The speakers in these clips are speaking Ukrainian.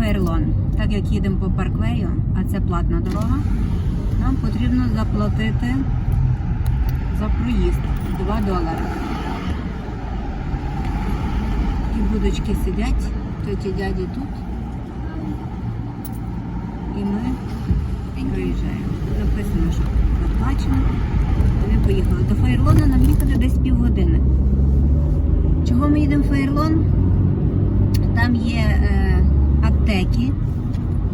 Фейрлон. Так як їдемо по парквею, а це платна дорога, нам потрібно заплатити за проїзд 2 долари. Ті будочки сидять, тоді дяді тут. І ми приїжджаємо. Написано, що заплачено. Ми поїхали. До Фейрлона нам їхати десь півгодини. Чого ми їдемо в Фейрлон? Там є е, аптеки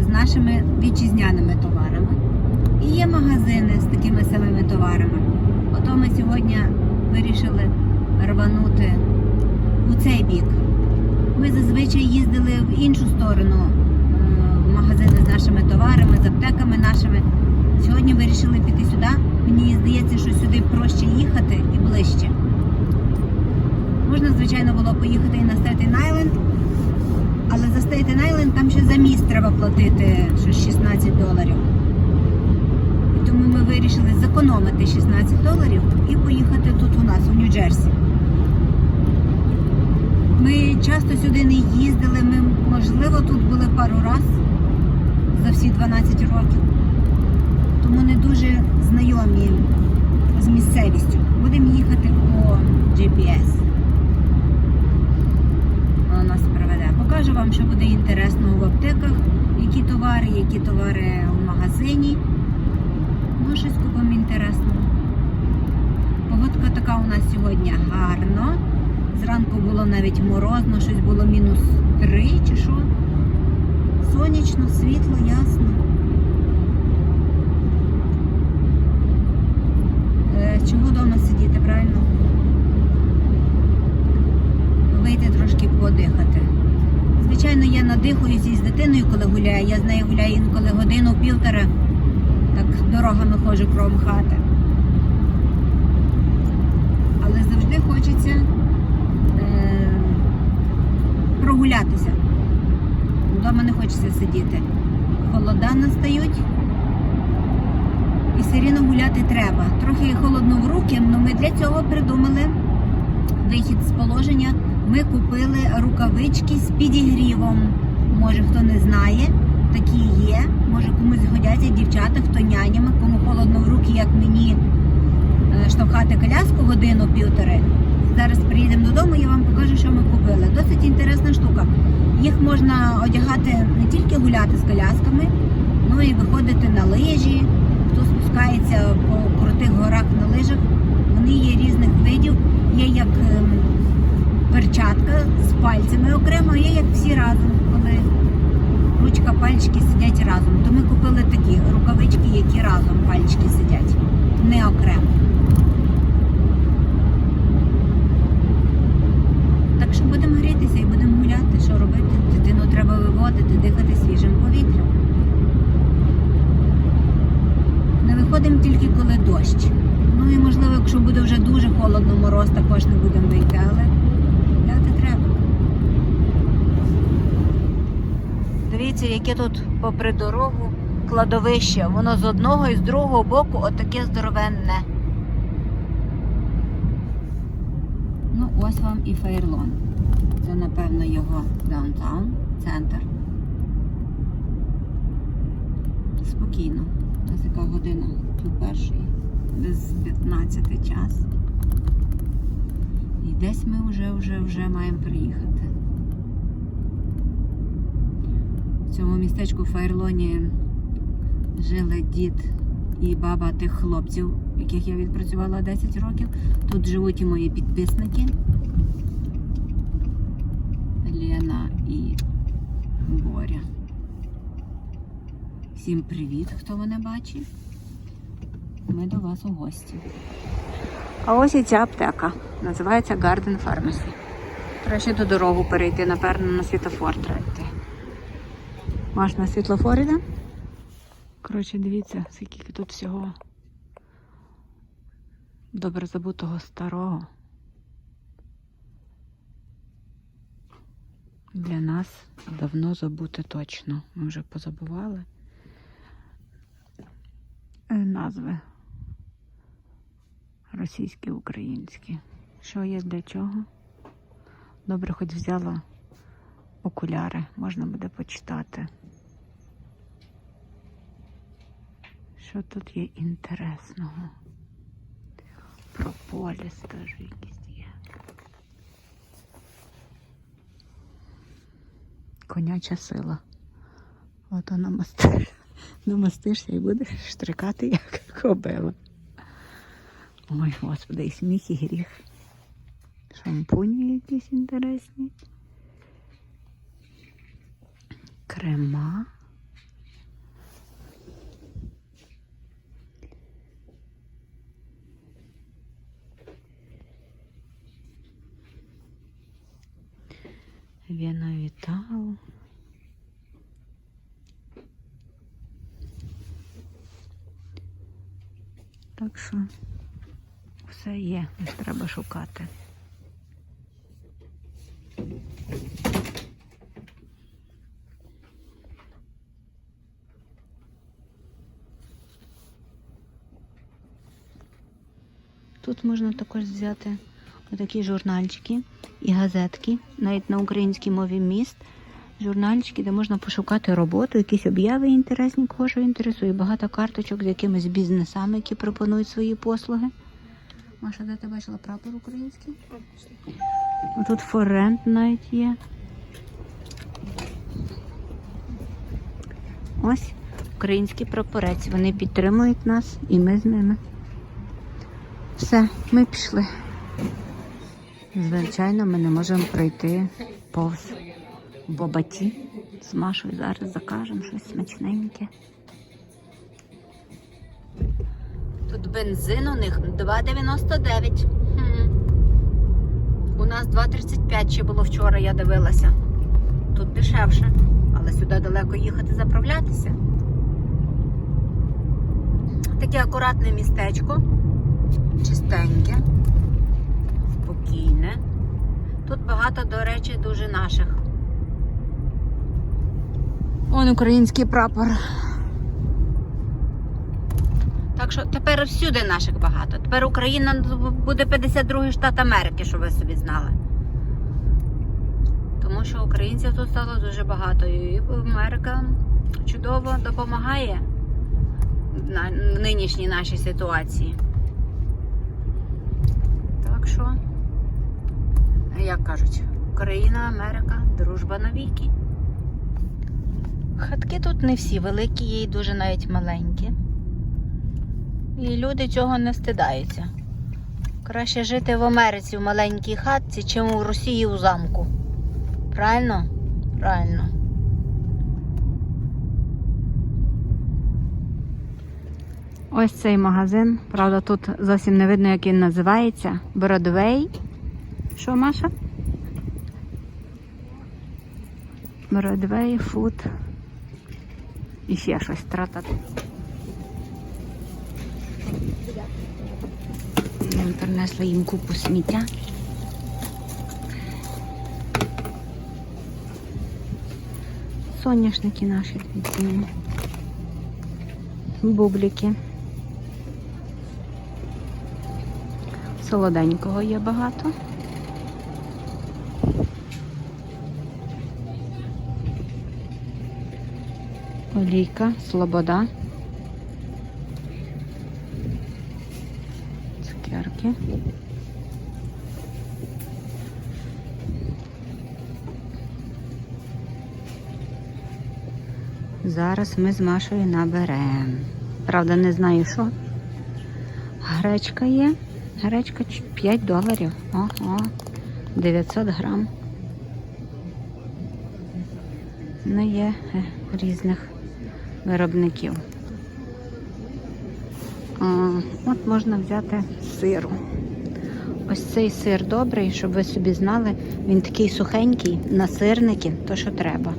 з нашими вітчизняними товарами. І є магазини з такими самими товарами. Ото ми сьогодні вирішили рванути у цей бік. Ми зазвичай їздили в іншу сторону е, в магазини з нашими товарами, з аптеками нашими. Сьогодні вирішили піти сюди. Мені здається, що сюди проще їхати і ближче. Можна, звичайно, було поїхати і на Staten Island, але за Staten Island там ще за міст треба платити щось 16 доларів. І тому ми вирішили зекономити 16 доларів і поїхати тут у нас, у Нью-Джерсі. Ми часто сюди не їздили, ми, можливо, тут були пару раз за всі 12 років. Тому не дуже знайомі з місцевістю. Будемо їхати по GPS. Воно нас приведе. Покажу вам, що буде інтересного в аптеках, які товари, які товари в магазині. Ну, щось купимо інтересного. Погодка така у нас сьогодні гарно. Зранку було навіть морозно, щось було мінус 3 чи що. Сонячно, світло, ясно. Е, Чого вдома сидіти, правильно? Вийти трошки подихати. Звичайно, я надихаюся із дитиною, коли гуляю. Я з нею гуляю інколи годину-півтора. Так дорогами ходжу кругом хати. Але завжди хочеться е, прогулятися. Вдома не хочеться сидіти. Холода настають. І все рівно гуляти треба. Трохи холодно в руки, але ми для цього придумали вихід з положення. Ми купили рукавички з підігрівом. Може хто не знає, такі є. Може комусь годяться дівчата, хто нянями, кому холодно в руки, як мені е, штовхати коляску годину-півтори. Зараз приїдемо додому, я вам покажу, що ми купили. Досить інтересна штука. Їх можна одягати не тільки гуляти з колясками, ну і виходити на лижі. Хто спускається по крутих горах на лижах, вони є різних видів. Є як ем, перчатка з пальцями окремо, є як всі разом, коли ручка, пальчики сидять разом. То ми купили такі рукавички, які разом пальчики сидять, не окремо. Так що будемо грітися і будемо гуляти, що робити. Дитину треба виводити, дихати свіжим повітрям. Не виходимо тільки коли дощ. Ну і можливо, якщо буде вже дуже холодно, мороз, також не будемо вийти, але гуляти треба. Дивіться, яке тут попри дорогу кладовище. Воно з одного і з другого боку отаке здоровенне. Ну, ось вам і Фейрлон. Це, напевно, його даунтаун, центр. Спокійно. У яка година? Пів першої, десь 15 час. Десь ми вже вже вже маємо приїхати. В цьому містечку в Фейрлоні жили дід і баба тих хлопців, яких я відпрацювала 10 років. Тут живуть і мої підписники. Лена і Боря. Всім привіт, хто мене бачить. Ми до вас у гості. А ось і ця аптека. Називається Garden Pharmacy. Треба ще до дорогу перейти, напевно, на світлофор треба йти. Маш на світлофор іде? Коротше, дивіться, скільки тут всього добре забутого старого. Для нас давно забути точно. Ми вже позабували е, назви російські, українські. Що є для чого? Добре, хоч взяла окуляри можна буде почитати. Що тут є інтересного? Про поліс теж якісь є. Коняча сила. Ото намастиш, намастишся і будеш штрикати, як кобила. Ой, господи, і сміх, і гріх. Шампуні якісь інтересні. Крема. Віна Вітал. Так що все є, не треба шукати. Тут можна також взяти отакі журнальчики і газетки, навіть на українській мові міст. Журнальчики, де можна пошукати роботу, якісь обяви інтересні, кого що інтересує. Багато карточок з якимись бізнесами, які пропонують свої послуги. Маша, де ти бачила прапор український? Тут форент навіть є. Ось українські прапорець. Вони підтримують нас і ми з ними. Все, ми пішли. Звичайно, ми не можемо пройти повз бобаті. З Машою зараз закажемо щось смачненьке. Тут бензин у них 2,99. У нас 2,35 ще було вчора, я дивилася. Тут дешевше, але сюди далеко їхати заправлятися. Таке акуратне містечко, чистеньке, спокійне. Тут багато, до речі, дуже наших. Он український прапор. Так що тепер всюди наших багато. Тепер Україна буде 52-й штат Америки, щоб ви собі знали. Тому що українців тут стало дуже багато. І Америка чудово допомагає на нинішній нашій ситуації. Так що, як кажуть, Україна, Америка, дружба навіки. Хатки тут не всі великі, є і дуже навіть маленькі. І люди цього не стидаються. Краще жити в Америці в маленькій хатці, чим у Росії у замку. Правильно? Правильно. Ось цей магазин. Правда, тут зовсім не видно, як він називається. Бродвей. Що, Маша? Бродвей, фуд. І ще щось тратати. Ми принесли їм купу сміття. Соняшники наші ці. Бублики. Солоденького є багато. Олійка, слобода. Цукерки. Зараз ми з Машою наберемо. Правда, не знаю що. Гречка є. Гречка 5 доларів. Ого. 900 грам. Ну, є е, різних виробників. От можна взяти сиру. Ось цей сир добрий, щоб ви собі знали, він такий сухенький, на сирники, то що треба.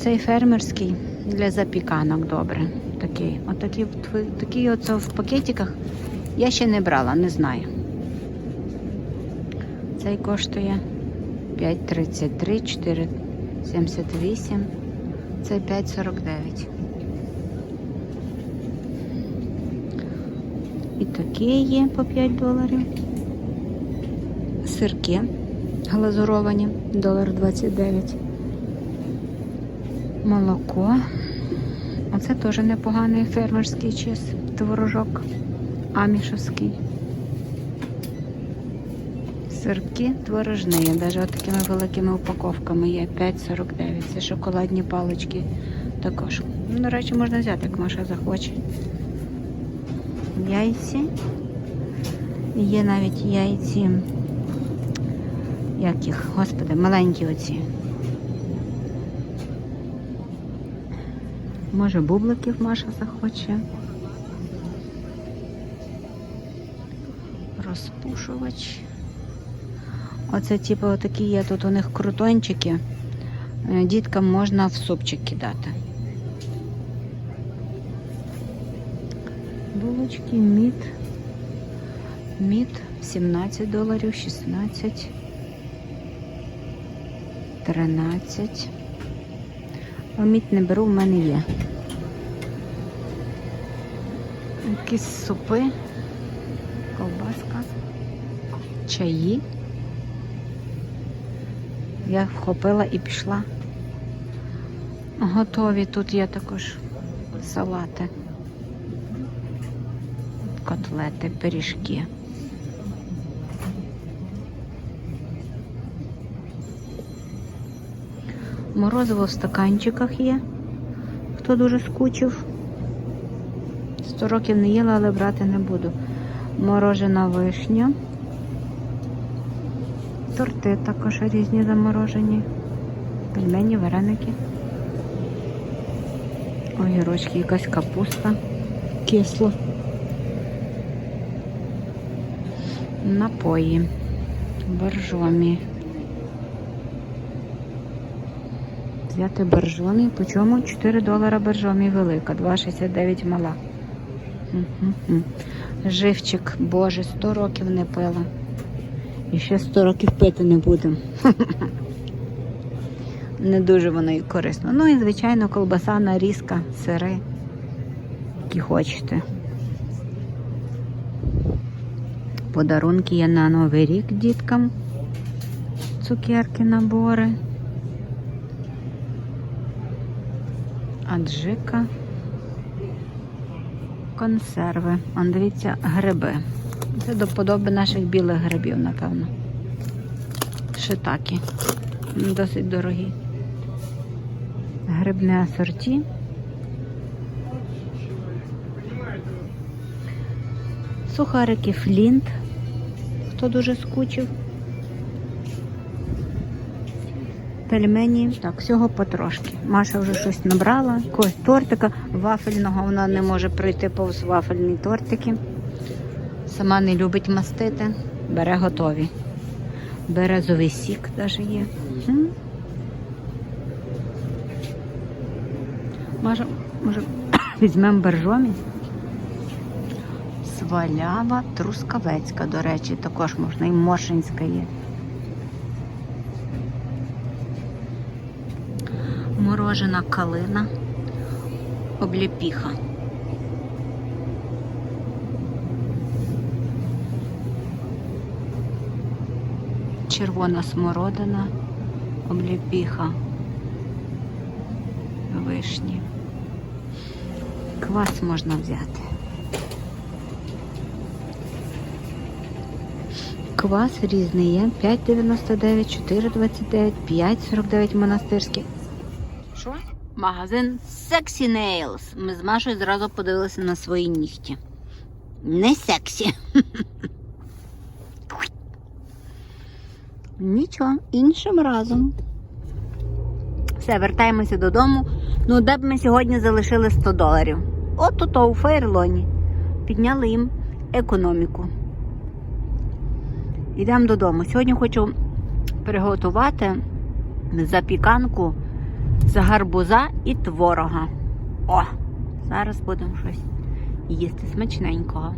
Оцей фермерський для запіканок добре. Такий. Отакий, такий оце в пакетиках я ще не брала, не знаю. Цей коштує 5,33, 4,78. Це 5,49. І такі є по 5 доларів. Сирки глазуровані, долар 29. Молоко. Оце теж непоганий фермерський чиз, творожок амішовський. Сирки творожні, навіть такими великими упаковками є 5,49. Це шоколадні палички також. Ну, До речі, можна взяти, як Маша захоче. Яйці. Є навіть яйці. Як їх, господи, маленькі оці. Може, бубликів Маша захоче. Розпушувач. Оце, типу, такі є тут у них крутончики. Е, Діткам можна в супчик кидати. Булочки, мід. Мід 17 доларів, 16, 13. Не беру, в мене є. Якісь супи, ковбаска, чаї. Я вхопила і пішла. Готові тут є також салати, котлети, пиріжки. Морозиво в стаканчиках є. Хто дуже скучив. Сто років не їла, але брати не буду. Морожена вишня. Торти також різні заморожені. Пельмені, вареники. Огірочки, якась капуста. Кисло. Напої. Боржомі. Взяти боржомі. По чому? 4 долара боржомі велика, 2,69 мала. Мгм. Живчик, боже, 100 років не пила. І ще 100 років пити не будемо. Не дуже воно і корисно. Ну і, звичайно, колбаса, нарізка, сири, які хочете. Подарунки є на Новий рік діткам. Цукерки, набори. Аджика. Консерви. Он дивіться, гриби. Це до подоби наших білих грибів, напевно. Шитаки. Досить дорогі. Грибне асорті. Сухарики флінт. Хто дуже скучив. Пельмені. Так, всього потрошки. Маша вже щось набрала. Якогось тортика. Вафельного вона не може пройти повз вафельні тортики. Сама не любить мастити. Бере готові. Березовий сік теж є. М. Може, може візьмемо боржомі? Свалява трускавецька, до речі, також можна. І моршинська є. Морожена калина, обліпіха. Червона смородина, обліпіха, вишні. Квас можна взяти. Квас різний є. 5,99, 4,29, 5,49 монастирський. Магазин Sexy Nails. Ми з Машою зразу подивилися на свої нігті. Не сексі. Нічого, іншим разом. Все, вертаємося додому. Ну, де б ми сьогодні залишили 100 доларів? От тут у Фейерлоні. Підняли їм економіку. Йдемо додому. Сьогодні хочу приготувати запіканку з гарбуза і творога. О! Зараз будемо щось їсти смачненького.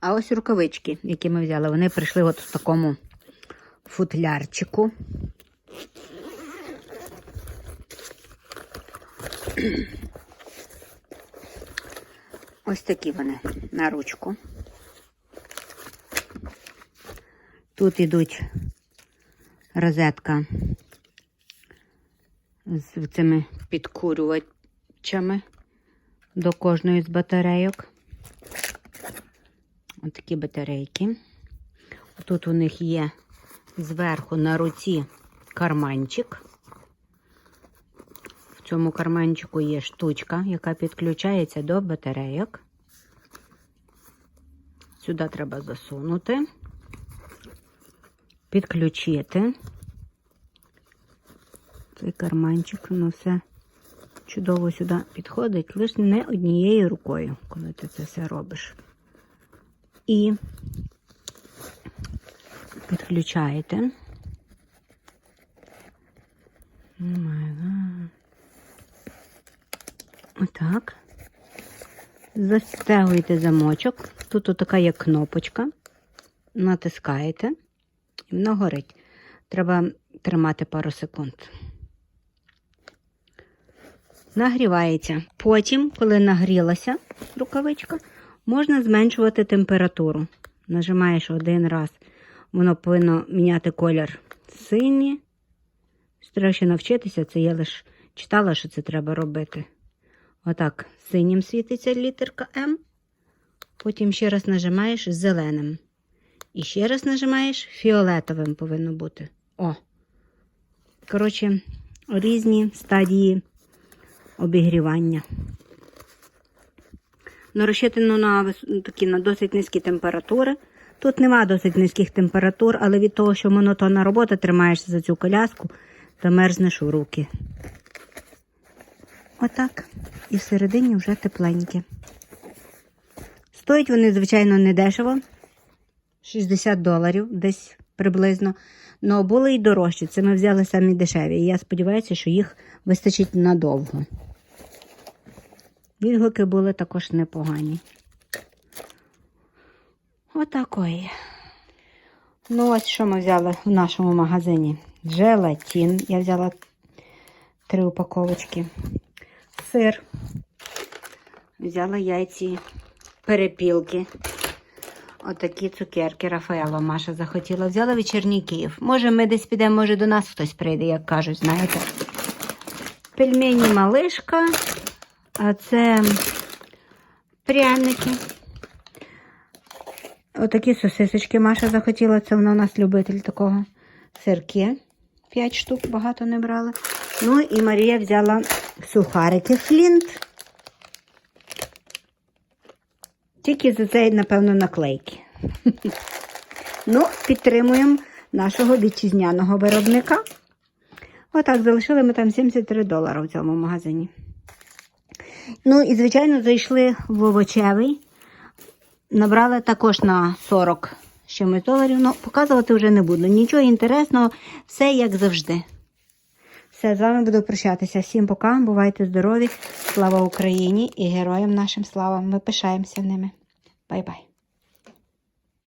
А ось рукавички, які ми взяли, вони прийшли от в такому футлярчику. Ось такі вони на ручку. Тут ідуть розетка з цими підкурювачами до кожної з батарейок. Ось такі батарейки. Тут у них є зверху на руці карманчик. В цьому карманчику є штучка, яка підключається до батарейок. Сюди треба засунути, підключити. Цей карманчик, воно все чудово сюди підходить, лише не однією рукою, коли ти це все робиш. І підключаєте. Отак. Застегуєте замочок. Тут така є кнопочка. Натискаєте, і воно горить. Треба тримати пару секунд. Нагрівається. Потім, коли нагрілася рукавичка, можна зменшувати температуру. Нажимаєш один раз, воно повинно міняти колір синій. Треба ще навчитися, це я лише читала, що це треба робити. Отак, синім світиться літерка М. Потім ще раз нажимаєш зеленим. І ще раз нажимаєш фіолетовим повинно бути. О. Коротше, різні стадії обігрівання. Ну, розчитано на такі на досить низькі температури. Тут нема досить низьких температур, але від того, що монотонна робота, тримаєшся за цю коляску, замерзнеш у руки. Отак. І всередині вже тепленькі. Стоять вони, звичайно, не дешево. 60 доларів десь приблизно. Ну, були й дорожчі. Це ми взяли самі дешеві. І я сподіваюся, що їх вистачить надовго. Відгуки були також непогані. Отакої. Ну, ось що ми взяли в нашому магазині. Желатин. Я взяла три упаковочки. Сир. Взяла яйці, перепілки. Отакі цукерки Рафаело Маша захотіла. Взяла вечірній Київ. Може, ми десь підемо, може до нас хтось прийде, як кажуть, знаєте. Пельмені малишка, це пряники. Отакі сосисочки Маша захотіла. Це вона у нас любитель такого. Сирки. П'ять штук, багато не брала. Ну і Марія взяла сухарики флінт. Тільки за це, напевно, наклейки. Ну, підтримуємо нашого вітчизняного виробника. Отак, залишили ми там 73 долари в цьому магазині. Ну і, звичайно, зайшли в овочевий. Набрали також на 40 з чимось доларів. Ну, показувати вже не буду. Нічого інтересного, все як завжди. Все, з вами буду прощатися. Всім пока, бувайте здорові, слава Україні і героям нашим слава. Ми пишаємося ними. Бай-бай.